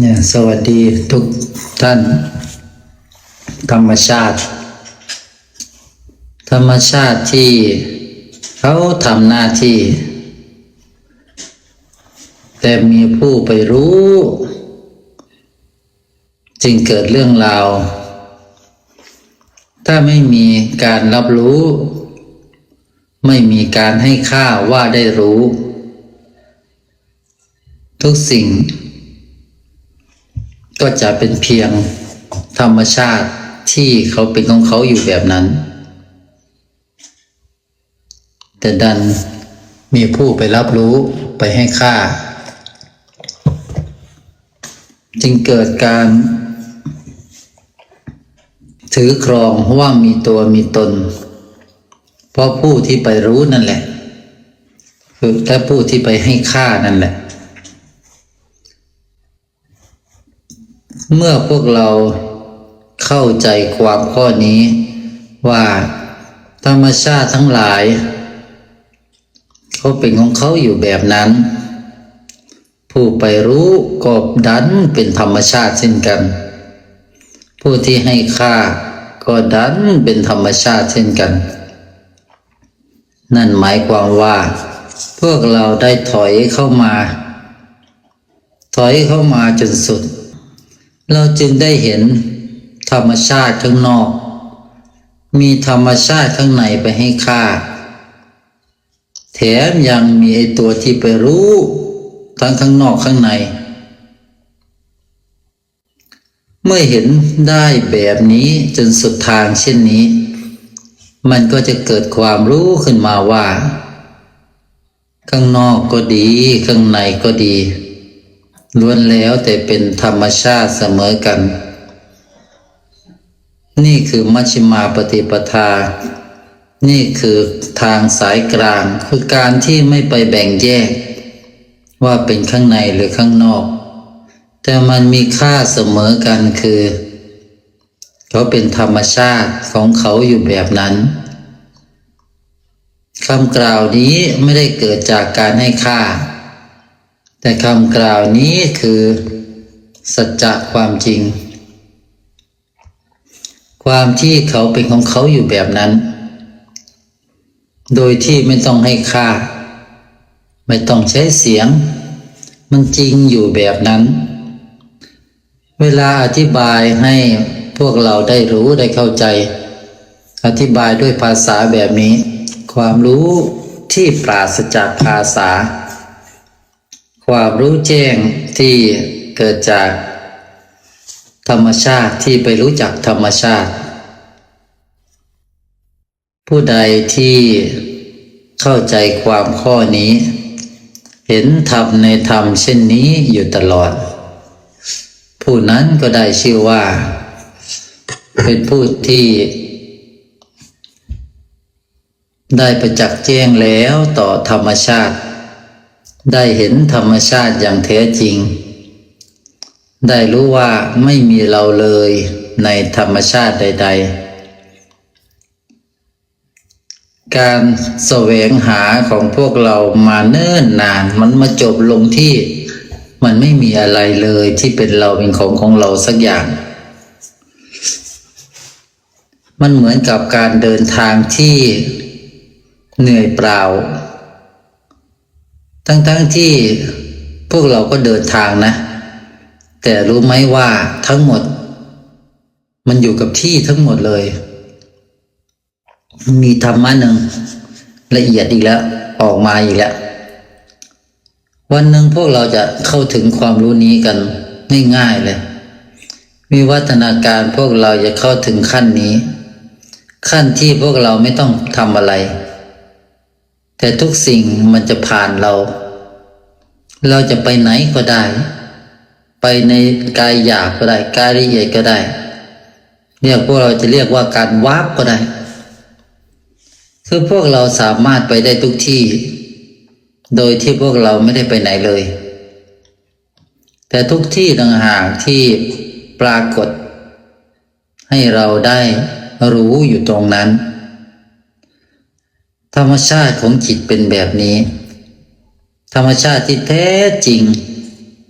เนี่ยสวัสดีทุกท่าน ธรรมชาติ ธรรมชาติที่เขาทำหน้าที่ แต่มีผู้ไปรู้ จึงเกิดเรื่องราว ถ้าไม่มีการรับรู้ ไม่มีการให้ค่าว่าได้รู้ ทุกสิ่ง ก็จะเป็นเพียงธรรมชาติที่เขาเป็นของเขาอยู่แบบนั้น แต่ดันมีผู้ไปรับรู้ไปให้ค่า จึงเกิดการถือครองว่ามีตัวมีตน เพราะผู้ที่ไปรู้นั่นแหละ คือและผู้ที่ไปให้ค่านั่นแหละ เมื่อพวกเราเข้าใจความข้อนี้ ว่าธรรมชาติทั้งหลายเขาเป็นของเขาอยู่แบบนั้น ผู้ไปรู้ก็ดันเป็นธรรมชาติเช่นกัน ผู้ที่ให้ค่าก็ดันเป็นธรรมชาติเช่นกัน นั่นหมายความว่า พวกเราได้ถอยเข้ามา ถอยเข้ามาจนสุด เราจึงได้เห็นธรรมชาติข้างนอก มีธรรมชาติข้างในไปให้ค่า แถมยังมีไอตัวที่ไปรู้ ทั้งข้างนอกข้างใน เมื่อเห็นได้แบบนี้จนสุดทางเช่นนี้ มันก็จะเกิดความรู้ขึ้นมาว่า ข้างนอกก็ดี ข้างในก็ดี ล้วนแล้วแต่เป็นธรรมชาติเสมอกัน นี่คือมัชฌิมาปฏิปทา นี่คือทางสายกลาง คือการที่ไม่ไปแบ่งแยก ว่าเป็นข้างในหรือข้างนอก แต่มันมีค่าเสมอกันคือ เขาเป็นธรรมชาติของเขาอยู่แบบนั้นคำกล่าวนี้ไม่ได้เกิดจากการให้ค่า แต่คำกล่าวนี้คือ สัจจะความจริง ความที่เขาเป็นของเขาอยู่แบบนั้น โดยที่ไม่ต้องให้ค่า ไม่ต้องใช้เสียง มันจริงอยู่แบบนั้น เวลาอธิบายให้พวกเราได้รู้ได้เข้าใจ อธิบายด้วยภาษาแบบนี้ ความรู้ที่ปราศจากภาษา ความรู้แจ้งที่เกิดจากธรรมชาติที่ไปรู้จักธรรมชาติ ผู้ใดที่เข้าใจความข้อนี้ เห็นธรรมในธรรมเช่นนี้อยู่ตลอด ผู้นั้นก็ได้ชื่อว่า เป็นผู้ที่ได้ประจักษ์แจ้งแล้วต่อธรรมชาติ ได้เห็นธรรมชาติอย่างแท้จริง ได้รู้ว่าไม่มีเราเลยในธรรมชาติใด ๆ การแสวงหาของพวกเรามาเนิ่นนาน มันมาจบลงที่มันไม่มีอะไรเลยที่เป็นเราเป็นของของเราสักอย่าง มันเหมือนกับการเดินทางที่เหนื่อยเปล่า ทั้งๆทที่พวกเราก็เดินทางนะ แต่รู้ไหมว่าทั้งหมด มันอยู่กับที่ทั้งหมดเลย มีธรรมะหนึ่งละเอียดอีกแล้ว ออกมาอีกแล้ว วันหนึ่งพวกเราจะเข้าถึงความรู้นี้กันง่ายๆเลยมีวัฒนาการพวกเราจะเข้าถึงขั้นนี้ ขั้นที่พวกเราไม่ต้องทำอะไร แต่ทุกสิ่งมันจะผ่านเรา เราจะไปไหนก็ได้ ไปในกายหยาบก็ได้ กายละเอียดก็ได้ เรียกพวกเราจะเรียกว่าการวาบก็ได้ คือพวกเราสามารถไปได้ทุกที่ โดยที่พวกเราไม่ได้ไปไหนเลย แต่ทุกที่ต่างหากที่ปรากฏ ให้เราได้รู้อยู่ตรงนั้น ธรรมชาติของจิตเป็นแบบนี้ ธรรมชาติที่แท้จริง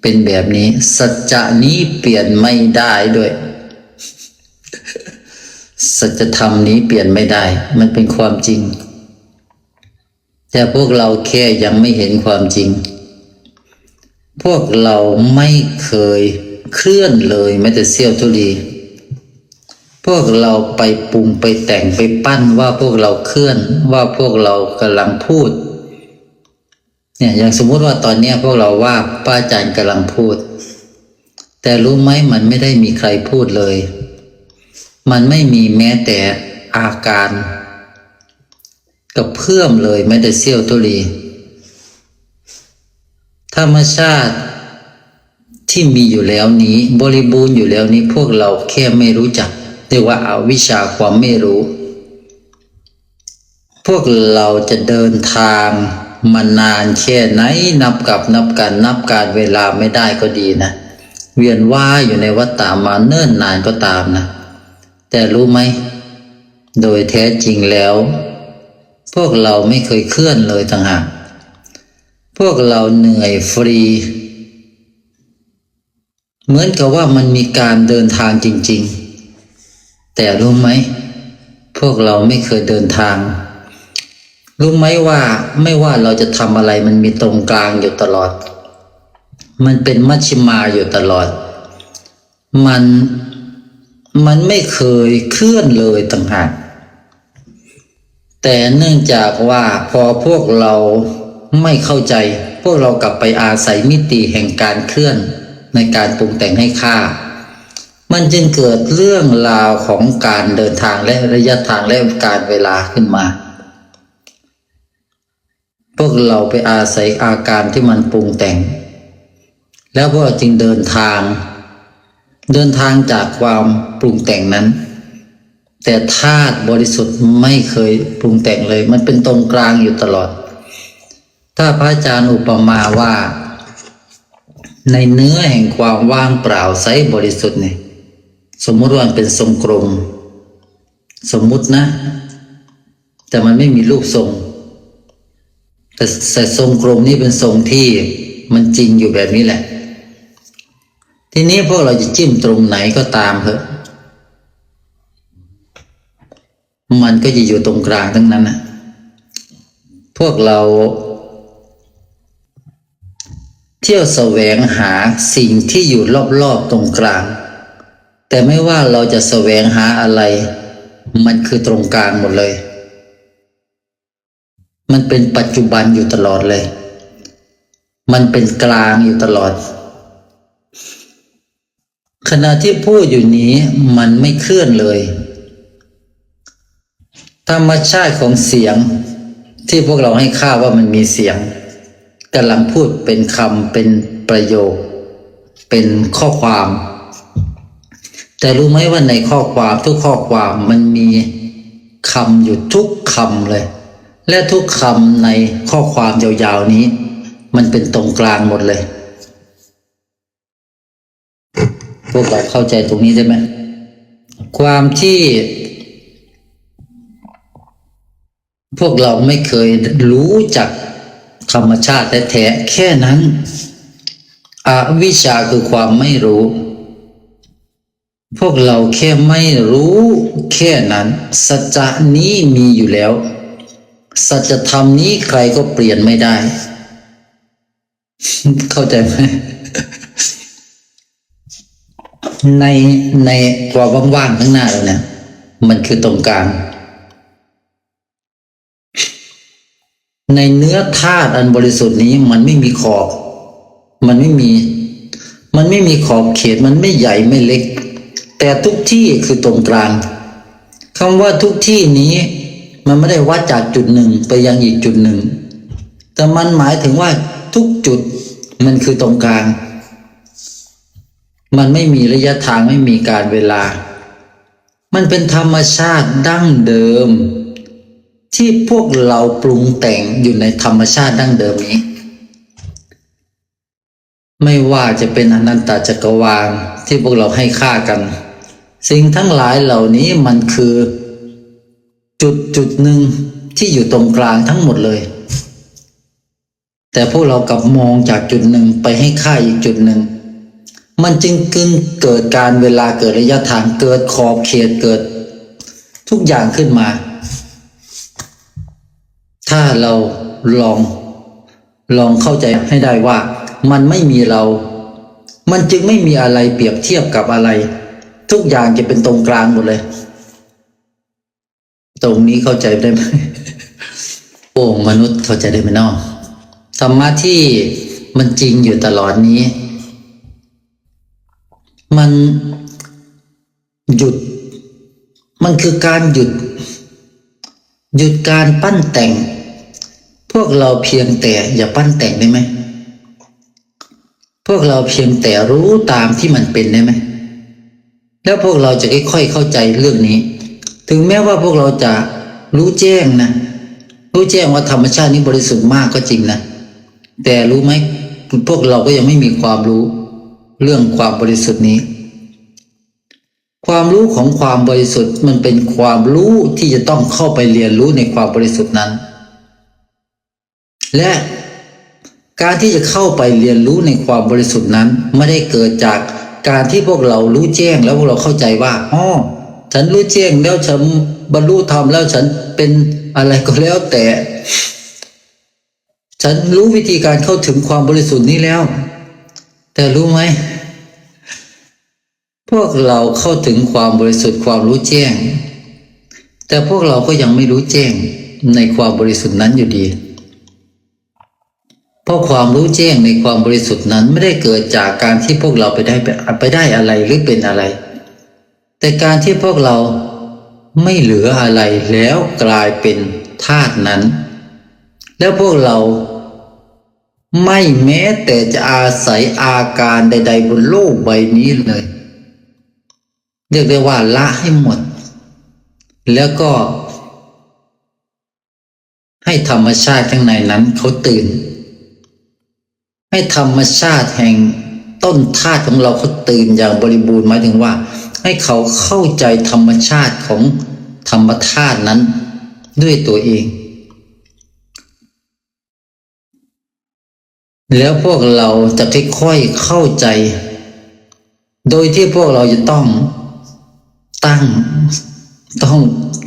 เป็นแบบนี้ สัจจะนี้เปลี่ยนไม่ได้ด้วย สัจธรรมนี้เปลี่ยนไม่ได้ มันเป็นความจริง แต่พวกเราแค่ยังไม่เห็นความจริง พวกเราไม่เคยเคลื่อนเลยแม้แต่เสี้ยวทุลี พวกเราไปปรุงไปแต่งไปปั้นว่าพวกเราเคลื่อนว่าพวกเรากำลังพูด เนี่ยอย่างสมมุติว่าตอนเนี้ยพวกเราว่าป้าอาจารย์กำลังพูด แต่รู้ไหมมันไม่ได้มีใครพูดเลย มันไม่มีแม้แต่อาการกับเพื่อมเลยแม้แต่เสี้ยวตุลี ธรรมชาติที่มีอยู่แล้วนี้ บริบูรณ์อยู่แล้วนี้พวกเราแค่ไม่รู้จัก เรียกว่าอาวิชาความไม่รู้ พวกเราจะเดินทางมานานแค่ไหนนับกับนับกันนับการเวลาไม่ได้ก็ดีนะ เวียนว่ายอยู่ในวัฏฏามาเนิ่นนานก็ตามนะ แต่รู้ไหม โดยแท้จริงแล้ว พวกเราไม่เคยเคลื่อนเลยต่างหากพวกเราเหนื่อยฟรี เหมือนกับว่ามันมีการเดินทางจริง ๆ แต่รู้ไหม พวกเราไม่เคยเดินทาง รู้ไหมว่าไม่ว่าเราจะทำอะไรมันมีตรงกลางอยู่ตลอด มันเป็นมัชฌิมาอยู่ตลอด มันมันไม่เคยเคลื่อนเลยต่างหากแต่เนื่องจากว่าพอพวกเราไม่เข้าใจ พวกเรากลับไปอาศัยมิติแห่งการเคลื่อนในการปรุงแต่งให้ค่า มันจึงเกิดเรื่องราวของการเดินทางและระยะทางและการเวลาขึ้นมา พวกเราไปอาศัยอาการที่มันปรุงแต่ง แล้วพวกเราจึงเดินทาง เดินทางจากความปรุงแต่งนั้น แต่ธาตุบริสุทธิ์ไม่เคยปรุงแต่งเลย มันเป็นตรงกลางอยู่ตลอด ถ้าพระอาจารย์อุปมาว่า ในเนื้อแห่งความว่างเปล่าใสบริสุทธิ์เนี่ย สมมุติว่ามันเป็นทรงกลม สมมุตินะ แต่มันไม่มีรูปทรง แต่แต่ทรงกลมนี่เป็นทรงที่มันจริงอยู่แบบนี้แหละ ทีนี้พวกเราจะจิ้มตรงไหนก็ตามเถอะ มันก็จะอยู่ตรงกลางทั้งนั้นนะพวกเรา เที่ยวแสวงหาสิ่งที่อยู่รอบๆตรงกลาง แต่ไม่ว่าเราจะแสวงหาอะไร มันคือตรงกลางหมดเลย มันเป็นปัจจุบันอยู่ตลอดเลย มันเป็นกลางอยู่ตลอด ขณะที่พูดอยู่นี้มันไม่เคลื่อนเลย ธรรมชาติของเสียงที่พวกเราให้ค่าว่ามันมีเสียงกำลังพูดเป็นคำเป็นประโยค เป็นข้อความ แต่รู้ไหมว่าในข้อความทุกข้อความมันมีคำอยู่ทุกคำเลย และทุกคำในข้อความยาวๆนี้ มันเป็นตรงกลางหมดเลย พวกเราเข้าใจตรงนี้ได้ไหมความที่พวกเราไม่เคยรู้จักธรรมชาติแท้แค่นั้น อวิชชาคือความไม่รู้ พวกเราแค่ไม่รู้แค่นั้น สัจจะนี้มีอยู่แล้ว สัจธรรมนี้ใครก็เปลี่ยนไม่ได้ เข้าใจไหมในในควาว่างๆข้างหน้าเราเนี่ย มันคือตรงกลาง ในเนื้อธาตุอันบริสุทธิ์นี้มันไม่มีขอบ มันไม่มี มันไม่มีขอบเขต มันไม่ใหญ่ไม่เล็ก แต่ทุกที่คือตรงกลางคำว่าทุกที่นี้มันไม่ได้วัดจากจุดหนึ่งไปยังอีกจุดหนึ่ง แต่มันหมายถึงว่าทุกจุดมันคือตรงกลาง มันไม่มีระยะทางไม่มีการเวลา มันเป็นธรรมชาติดั้งเดิม ที่พวกเราปรุงแต่งอยู่ในธรรมชาติดั้งเดิมนี้ ไม่ว่าจะเป็นอนันตจักรวาลที่พวกเราให้ค่ากัน สิ่งทั้งหลายเหล่านี้มันคือ จุดจุดหนึ่งที่อยู่ตรงกลางทั้งหมดเลย แต่พวกเรากลับมองจากจุดหนึ่งไปให้ค่าอีกจุดหนึ่ง มันจึงกึงเกิดการเวลาเกิดระยะทางเกิดขอบเขตเกิด ทุกอย่างขึ้นมา ถ้าเราลองลองเข้าใจให้ได้ว่า มันไม่มีเรา มันจึงไม่มีอะไรเปรียบเทียบกับอะไร ทุกอย่างจะเป็นตรงกลางหมดเลย ตรงนี้เข้าใจได้ไหมโอ้มนุษย์เข้าใจได้ไหมนาะธรรมะที่มันจริงอยู่ตลอดนี้ มันหยุด มันคือการหยุด หยุดการปั้นแต่ง พวกเราเพียงแต่อย่าปั้นแต่งได้ไหมพวกเราเพียงแต่รู้ตามที่มันเป็นได้ไหม แล้วพวกเราจะค่อยๆเข้าใจเรื่องนี้ ถึงแม้ว่าพวกเราจะรู้แจ้งนะ รู้แจ้งว่าธรรมชาตินี้บริสุทธิ์มากก็จริงนะ แต่รู้ไหมพวกเราก็ยังไม่มีความรู้ เรื่องความบริสุทธิ์นี้ ความรู้ของความบริสุทธิ์มันเป็นความรู้ที่จะต้องเข้าไปเรียนรู้ในความบริสุทธิ์นั้น และการที่จะเข้าไปเรียนรู้ในความบริสุทธิ์นั้น ไม่ได้เกิดจาก การที่พวกเรารู้แจ้งแล้วพวกเราเข้าใจว่าอ๋อฉันรู้แจ้งแล้วฉันบรรลุธรรมแล้วฉันเป็นอะไรก็แล้วแต่ ฉันรู้วิธีการเข้าถึงความบริสุทธิ์นี้แล้ว แต่รู้ไหมพวกเราเข้าถึงความบริสุทธิ์ความรู้แจ้ง แต่พวกเราก็ยังไม่รู้แจ้งในความบริสุทธิ์นั้นอยู่ดี เพราะความรู้แจ้งในความบริสุทธิ์นั้นไม่ได้เกิดจากการที่พวกเราไปได้ไปได้อะไรหรือเป็นอะไร แต่การที่พวกเราไม่เหลืออะไรแล้วกลายเป็นธาตุนั้น แล้วพวกเราไม่แม้แต่จะอาศัยอาการใด ๆ บนโลกใบนี้เลย เรียกได้ว่าละให้หมด แล้วก็ ให้ธรรมชาติข้างในนั้นเขาตื่น ให้ธรรมชาติแห่งต้นธาตุของเราเขาตื่นอย่างบริบูรณ์หมายถึงว่า ให้เขาเข้าใจธรรมชาติของธรรมธาตุนั้นด้วยตัวเอง แล้วพวกเราจะค่อยๆเข้าใจ โดยที่พวกเราจะต้องตั้งต้อง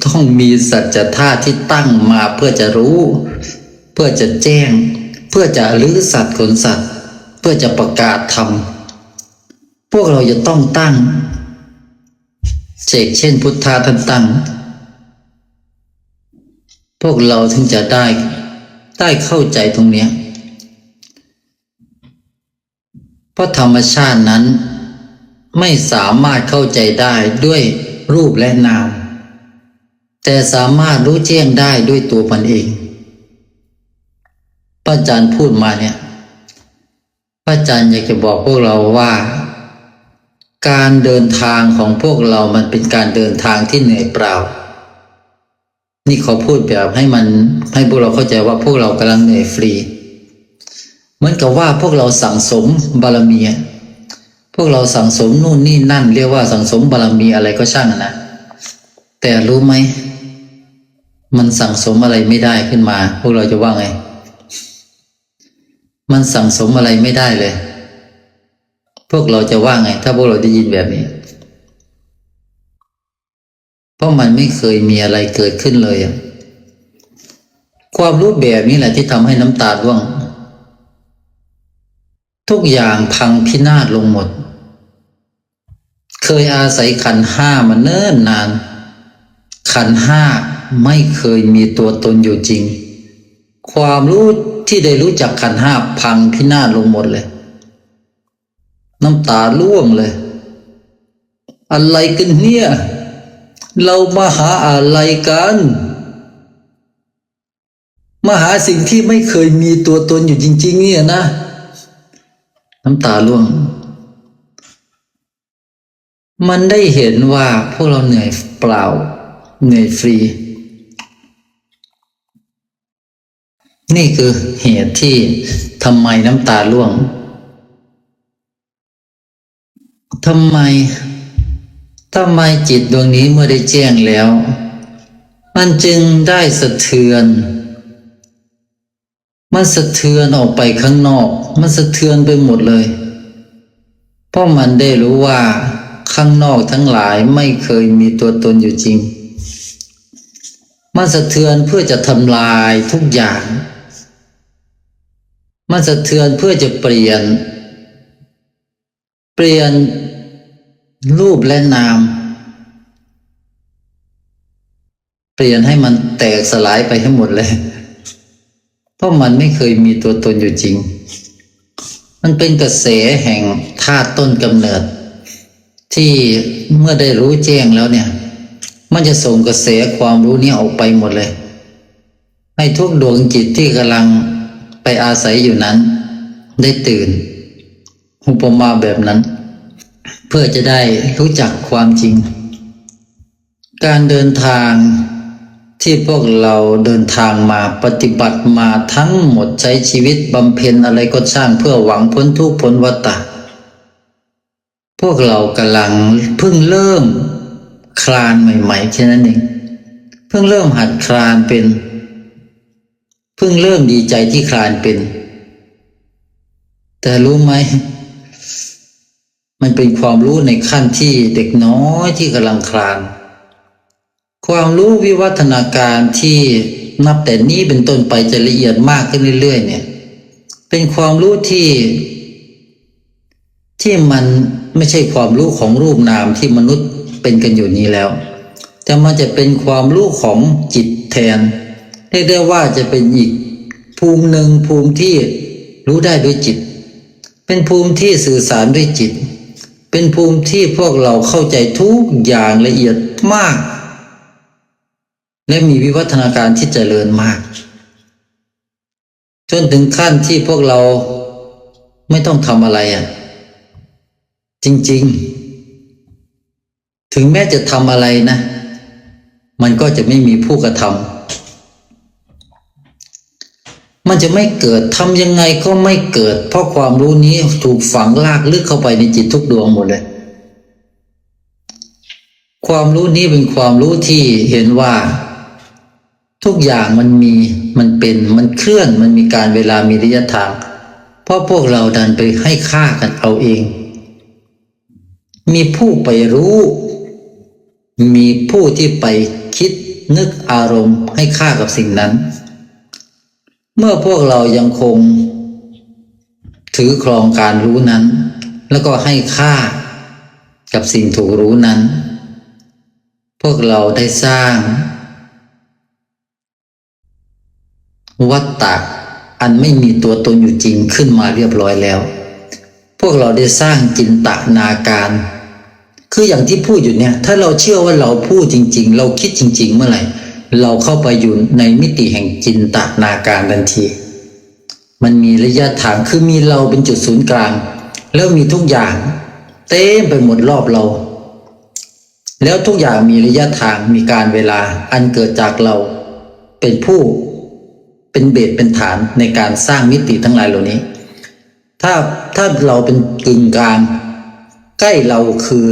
ต้องมีสัจธาตุที่ตั้งมาเพื่อจะรู้ เพื่อจะแจ้ง เพื่อจะลื้อสัตว์ขนสัตว์ เพื่อจะประกาศธรรมพวกเราจะต้องตั้งเจกเช่นพุทธาท่านตั้ง พวกเราถึงจะได้ได้เข้าใจตรงเนี้ยเพราะธรรมชาตินั้นไม่สามารถเข้าใจได้ด้วยรูปและนาม แต่สามารถรู้แจ้งได้ด้วยตัวมันเอง ระอาจารย์พูดมาเนี่ย พระอาจารย์อยากจะบอกพวกเราว่า การเดินทางของพวกเรามันเป็นการเดินทางที่เหนื่อยเปล่า นี่เขาพูดแบบให้มันให้พวกเราเข้าใจว่าพวกเรากำลังเหนื่อยฟรีเหมือนกับว่าพวกเราสั่งสมบารมีพวกเราสั่งสมนู่นนี่นั่น เรียกว่าสั่งสมบารมีอะไรก็ช่างนะแต่รู้ไหม มันสั่งสมอะไรไม่ได้ขึ้นมา พวกเราจะว่าไง มันสั่งสมอะไรไม่ได้เลย พวกเราจะว่าไง ถ้าพวกเราได้ยินแบบนี้ เพราะมันไม่เคยมีอะไรเกิดขึ้นเลยอะความรู้แบบนี้แหละที่ทำให้น้ำตาร่วง ทุกอย่างพังพินาศลงหมด เคยอาศัยขันห้ามาเนิ่นนาน ขันห้าไม่เคยมีตัวตนอยู่จริง ความรู้ ที่ได้รู้จักขันห้าพังพินาศลงหมดเลย น้ำตาล่วงเลย อะไรกันเนี่ย เรามาหาอะไรกันมาหาสิ่งที่ไม่เคยมีตัวตนอยู่จริง ๆ เนี่ยนะ น้ำตาล่วง มันได้เห็นว่าพวกเราเหนื่อยเปล่า เหนื่อยฟรี นี่คือเหตุที่ทำไมน้ำตาล่วงทำไมทำไมจิตดวงนี้เมื่อได้แจ้งแล้ว มันจึงได้สะเทือน มันสะเทือนออกไปข้างนอก มันสะเทือนไปหมดเลย เพราะมันได้รู้ว่าข้างนอกทั้งหลายไม่เคยมีตัวตนอยู่จริง มันสะเทือนเพื่อจะทำลายทุกอย่าง มันสะเทือนเพื่อจะเปลี่ยน เปลี่ยนรูปและนาม เปลี่ยนให้มันแตกสลายไปให้หมดเลย เพราะมันไม่เคยมีตัวตนอยู่จริง มันเป็นกระแสแห่งธาตุต้นกำเนิด ที่เมื่อได้รู้แจ้งแล้วเนี่ย มันจะส่งกระแสความรู้นี้ออกไปหมดเลย ให้ทุกดวงจิตที่กำลัง ไปอาศัยอยู่นั้น ได้ตื่นอุปมาแบบนั้น เพื่อจะได้รู้จักความจริง การเดินทางที่พวกเราเดินทางมาปฏิบัติมาทั้งหมดใช้ชีวิตบำเพ็ญอะไรก็ช่างเพื่อหวังพ้นทุกข์พ้นวัฏฏะพวกเรากำลังเพิ่งเริ่มคลานใหม่ๆแค่นั้นเอง เพิ่งเริ่มหัดคลานเป็น เพิ่งเริ่มดีใจที่คลานเป็น แต่รู้ไหม มันเป็นความรู้ในขั้นที่เด็กน้อยที่กำลังคลาน ความรู้วิวัฒนาการที่นับแต่นี้เป็นต้นไปจะละเอียดมากขึ้นเรื่อยๆเนี่ย เป็นความรู้ที่ ที่มันไม่ใช่ความรู้ของรูปนามที่มนุษย์เป็นกันอยู่นี้แล้ว แต่มันจะเป็นความรู้ของจิตแทน เรียกได้ว่าจะเป็นอีกภูมิหนึ่งภูมิที่รู้ได้ด้วยจิต เป็นภูมิที่สื่อสารด้วยจิต เป็นภูมิที่พวกเราเข้าใจทุกอย่างละเอียดมาก และมีวิวัฒนาการที่เจริญมาก จนถึงขั้นที่พวกเราไม่ต้องทำอะไรอะ จริง ๆ ถึงแม้จะทำอะไรนะ มันก็จะไม่มีผู้กระทำ มันจะไม่เกิดทำยังไงก็ไม่เกิด เพราะความรู้นี้ถูกฝังลากลึกเข้าไปในจิตทุกดวงหมดเลย ความรู้นี้เป็นความรู้ที่เห็นว่า ทุกอย่างมันมีมันเป็นมันเคลื่อนมันมีการเวลามีระยะทาง เพราะพวกเราดันไปให้ค่ากันเอาเอง มีผู้ไปรู้ มีผู้ที่ไปคิดนึกอารมณ์ให้ค่ากับสิ่งนั้น เมื่อพวกเรายังคง ถือครองการรู้นั้น แล้วก็ให้ค่ากับสิ่งถูกรู้นั้น พวกเราได้สร้าง วัตตะอันไม่มีตัวตนอยู่จริงขึ้นมาเรียบร้อยแล้ว พวกเราได้สร้างจินตนาการ คืออย่างที่พูดอยู่เนี่ย ถ้าเราเชื่อว่าเราพูดจริง ๆ เราคิดจริง ๆ เมื่อไหร่ เราเข้าไปอยู่ในมิติแห่งจินตนาการทันที มันมีระยะทางคือมีเราเป็นจุดศูนย์กลาง แล้วมีทุกอย่าง เต็มไปหมดรอบเรา แล้วทุกอย่างมีระยะทางมีการเวลาอันเกิดจากเรา เป็นผู้เป็นเบสเป็นฐานในการสร้างมิติทั้งหลายเหล่านี้ ถ้าถ้าเราเป็นกึ่งกลาง ใกล้เราคือ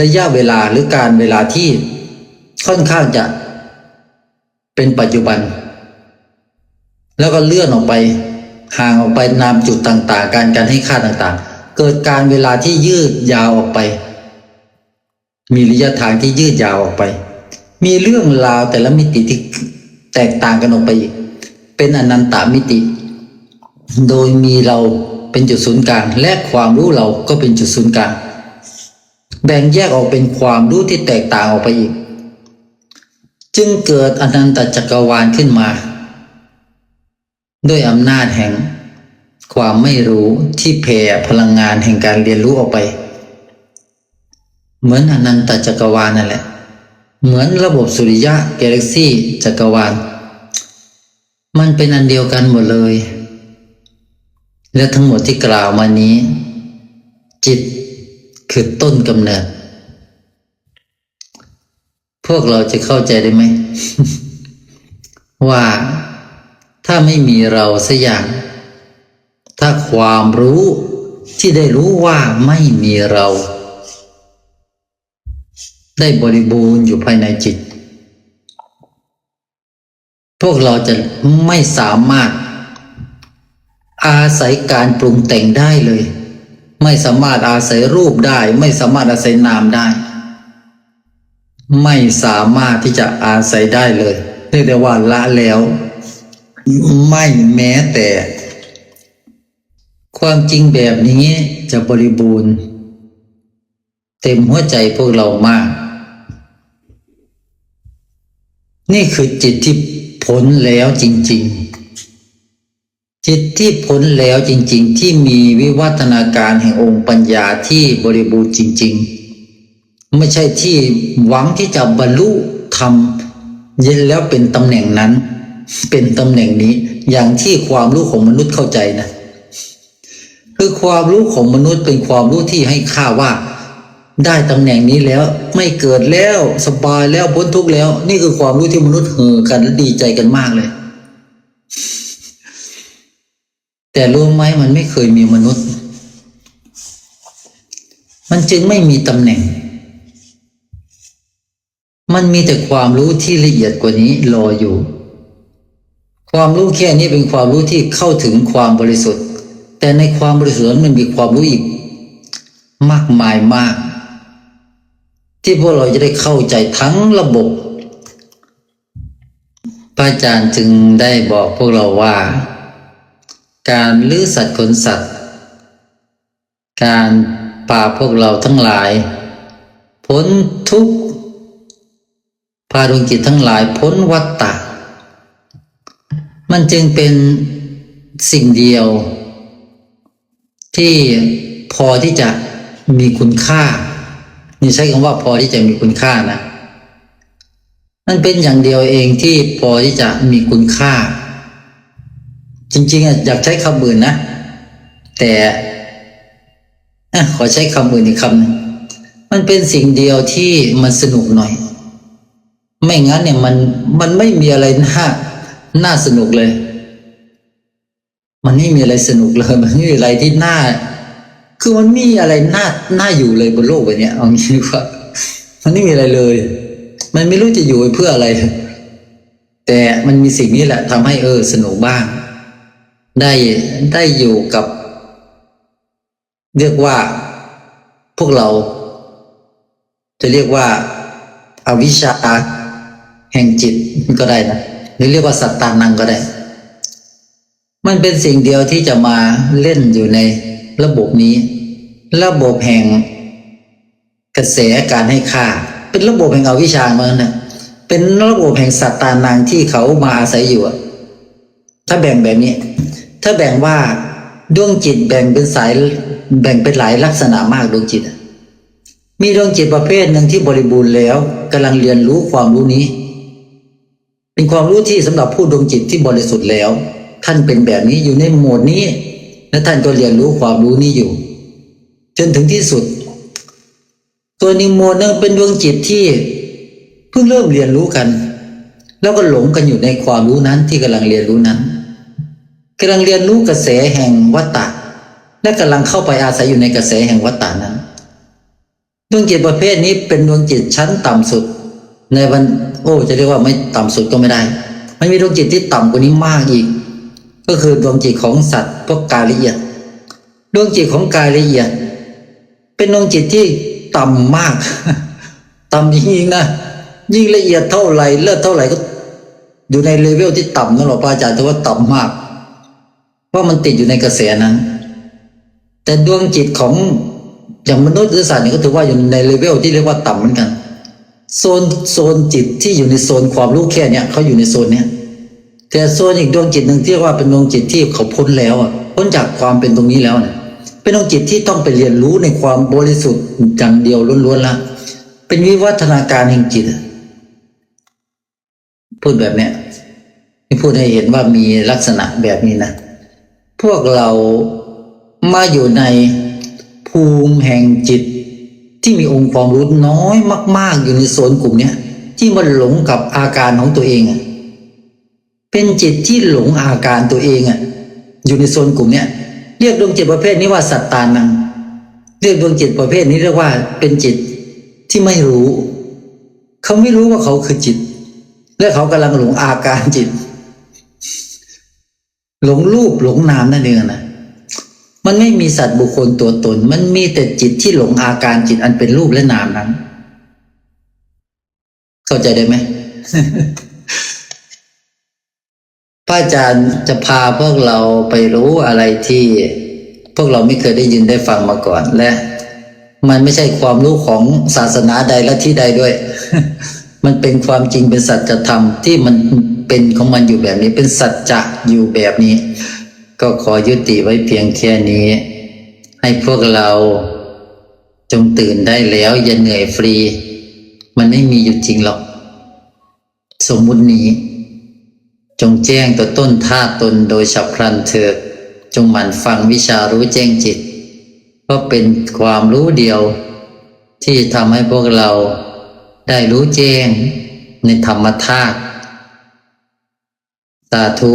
ระยะเวลาหรือการเวลาที่ ค่อนข้างจะเป็นปัจจุบัน แล้วก็เลื่อนออกไปห่างออกไปนามจุดต่าง ๆ การการให้ค่าต่างๆ เกิดการเวลาที่ยืดยาวออกไป มีระยะทางที่ยืดยาวออกไป มีเรื่องราวแต่ละมิติที่แตกต่างกันออกไปอีกเป็นอนันตามิติ โดยมีเราเป็นจุดศูนย์กลาง และความรู้เราก็เป็นจุดศูนย์กลาง แบ่งแยกออกเป็นความรู้ที่แตกต่างออกไปอีก จึงเกิดอนันตจักรวาลขึ้นมา ด้วยอำนาจแห่ง ความไม่รู้ที่แผ่พลังงานแห่งการเรียนรู้ออกไป เหมือนอนันตจักรวาลนั่นแหละ เหมือนระบบสุริยะกาแล็กซี่จักรวาล มันเป็นอันเดียวกันหมดเลย และทั้งหมดที่กล่าวมานี้ จิตคือต้นกำเนิด พวกเราจะเข้าใจได้ไหม ว่าถ้าไม่มีเราสักอย่าง ถ้าความรู้ที่ได้รู้ว่าไม่มีเรา ได้บริบูรณ์อยู่ภายในจิต พวกเราจะไม่สามารถ อาศัยการปรุงแต่งได้เลย ไม่สามารถอาศัยรูปได้ ไม่สามารถอาศัยนามได้ ไม่สามารถที่จะอาศัยได้เลย เรียกได้ว่าละแล้ว ไม่แม้แต่ ความจริงแบบนี้จะบริบูรณ์ เต็มหัวใจพวกเรามาก นี่คือจิตที่พ้นแล้วจริง ๆจิตที่พ้นแล้วจริงๆ ที่มีวิวัฒนาการแห่งองค์ปัญญาที่บริบูรณ์จริง ๆ ไม่ใช่ที่หวังที่จะบรรลุธรรมเย็นแล้วเป็นตำแหน่งนั้น เป็นตำแหน่งนี้อย่างที่ความรู้ของมนุษย์เข้าใจนะ คือความรู้ของมนุษย์เป็นความรู้ที่ให้ค่าว่า ได้ตำแหน่งนี้แล้วไม่เกิดแล้วสบายแล้วพ้นทุกข์แล้ว นี่คือความรู้ที่มนุษย์เห่อกันและดีใจกันมากเลย แต่รู้ไหมมันไม่เคยมีมนุษย์ มันจึงไม่มีตำแหน่ง มันมีแต่ความรู้ที่ละเอียดกว่านี้รออยู่ ความรู้แค่นี้เป็นความรู้ที่เข้าถึงความบริสุทธิ์ แต่ในความบริสุทธิ์นั้นมันมีความรู้อีก มากมายมาก ที่พวกเราจะได้เข้าใจทั้งระบบพระอาจารย์จึงได้บอกพวกเราว่า การลื้อสัตว์ขนสัตว์ การพาพวกเราทั้งหลาย พ้นทุกข์ พาดวงจิตทั้งหลายพ้นวัฏฏะมันจึงเป็นสิ่งเดียว ที่พอที่จะมีคุณค่า นี่ใช้คำว่าพอที่จะมีคุณค่านะ มันเป็นอย่างเดียวเองที่พอที่จะมีคุณค่า จริงๆอะอยากใช้คำอื่นนะ แต่ขอใช้คำอื่นอีกคำหนึงมันเป็นสิ่งเดียวที่มันสนุกหน่อย ไม่งั้นเนี่ยมันมันไม่มีอะไรน่าน่าสนุกเลย มันไม่มีอะไรสนุกเลย มันไม่มีอะไรที่น่า คือมันมีอะไรน่าน่าอยู่เลยบนโลกใบนี้เอางี้ดีกว่ามันไม่มีอะไรเลย มันไม่รู้จะอยู่เพื่ออะไร แต่มันมีสิ่งนี้แหละทำให้เออ สนุกบ้าง ได้ได้อยู่กับ เรียกว่าพวกเรา จะเรียกว่าอาวิชชา แห่งจิตก็ได้นะหรือเรียกว่าสัตตานังก็ได้ มันเป็นสิ่งเดียวที่จะมาเล่นอยู่ในระบบนี้ ระบบแห่งกระแสการให้ค่า เป็นระบบแห่งอวิชชาเมือนนะเป็นระบบแห่งสัตตานังที่เขามาอาศัยอยู่ถ้าแบ่งแบบนี้ ถ้าแบ่งว่าดวงจิตแบ่งเป็นสายแบ่งเป็นหลายลักษณะมากดวงจิต มีดวงจิตประเภทหนึ่งที่บริบูรณ์แล้วกำลังเรียนรู้ความรู้นี้ เป็นความรู้ที่สำหรับผู้ดวงจิตที่บริสุทธิ์แล้ว ท่านเป็นแบบนี้อยู่ในโหมดนี้ และท่านก็เรียนรู้ความรู้นี้อยู่ จนถึงที่สุด ตัวนิโมดนึงเป็นดวงจิตที่เพิ่งเริ่มเรียนรู้กัน แล้วก็หลงกันอยู่ในความรู้นั้นที่กำลังเรียนรู้นั้นกำลังเรียนรู้กระแสแห่งวัฏฏะและกำลังเข้าไปอาศัยอยู่ในกระแสแห่งวัฏฏะนั้น ดวงจิตประเภทนี้เป็นดวงจิตชั้นต่ำสุด ในวันโอ้จะเรียกว่าไม่ต่ำสุดก็ไม่ได้ มันมีดวงจิตที่ต่ำกว่านี้มากอีก ก็คือดวงจิตของสัตว์พวกกายละเอียด ดวงจิตของกายละเอียด เป็นดวงจิตที่ต่ำมาก ต่ำจริงๆนะยิ่งละเอียดเท่าไหร่เลือดเท่าไหร่ก็ อยู่ในเลเวลที่ต่ำนั่นหรอกพระอาจารย์ถือว่าต่ำมาก เพราะมันติดอยู่ในกระแสนั้น แต่ดวงจิตของอย่างมนุษย์หรือสัตว์เนี่ยก็ถือว่าอยู่ในเลเวลที่เรียกว่าต่ำเหมือนกัน โซนโซนจิตที่อยู่ในโซนความรู้แค่เนี้ยเขาอยู่ในโซนเนี้ยแต่โซนอีกดวงจิตหนึ่งที่ว่าเป็นดวงจิตที่เขาพ้นแล้วอะพ้นจากความเป็นตรงนี้แล้วเนี่ยเป็นดวงจิตที่ต้องไปเรียนรู้ในความบริสุทธิ์อย่างเดียวล้วนๆละเป็นวิวัฒนาการแห่งจิตพูดแบบเนี้ยนี่พูดให้เห็นว่ามีลักษณะแบบนี้นะพวกเรามาอยู่ในภูมิแห่งจิต ที่มีองค์ความรู้น้อยมาก ๆ อยู่ในโซนกลุ่มเนี้ยที่มันหลงกับอาการของตัวเองเป็นจิตที่หลงอาการตัวเองอะ อยู่ในโซนกลุ่มเนี้ยเรียกดวงจิตประเภทนี้ว่าสัตตานัง เรียกดวงจิตประเภทนี้เรียกว่าเป็นจิตที่ไม่รู้ เขาไม่รู้ว่าเขาคือจิต และเขากำลังหลงอาการจิต หลงรูปหลงนามนั่นเองนะ มันไม่มีสัตว์บุคคลตัวตน มันมีแต่จิตที่หลงอาการจิตอันเป็นรูปและนามนั้น เข้าใจได้ไหมพระอาจารย์จะพาพวกเราไปรู้อะไรที่ พวกเราไม่เคยได้ยินได้ฟังมาก่อน และ มันไม่ใช่ความรู้ของศาสนาใดและที่ใดด้วย มันเป็นความจริงเป็นสัจธรรมที่มันเป็นของมันอยู่แบบนี้ เป็นสัจจะอยู่แบบนี้ ก็ขอยุติไว้เพียงแค่นี้ ให้พวกเราจงตื่นได้แล้วอย่าเหนื่อยฟรี มันไม่มีอยู่จริงหรอก สมมุตินี้ จงแจ้งตัวต้นท่าตนโดยฉับพลันเถิดจงหมั่นฟังวิชารู้แจ้งจิต เพราะเป็นความรู้เดียว ที่ทำให้พวกเราได้รู้แจ้งในธรรมธาตุสาธุ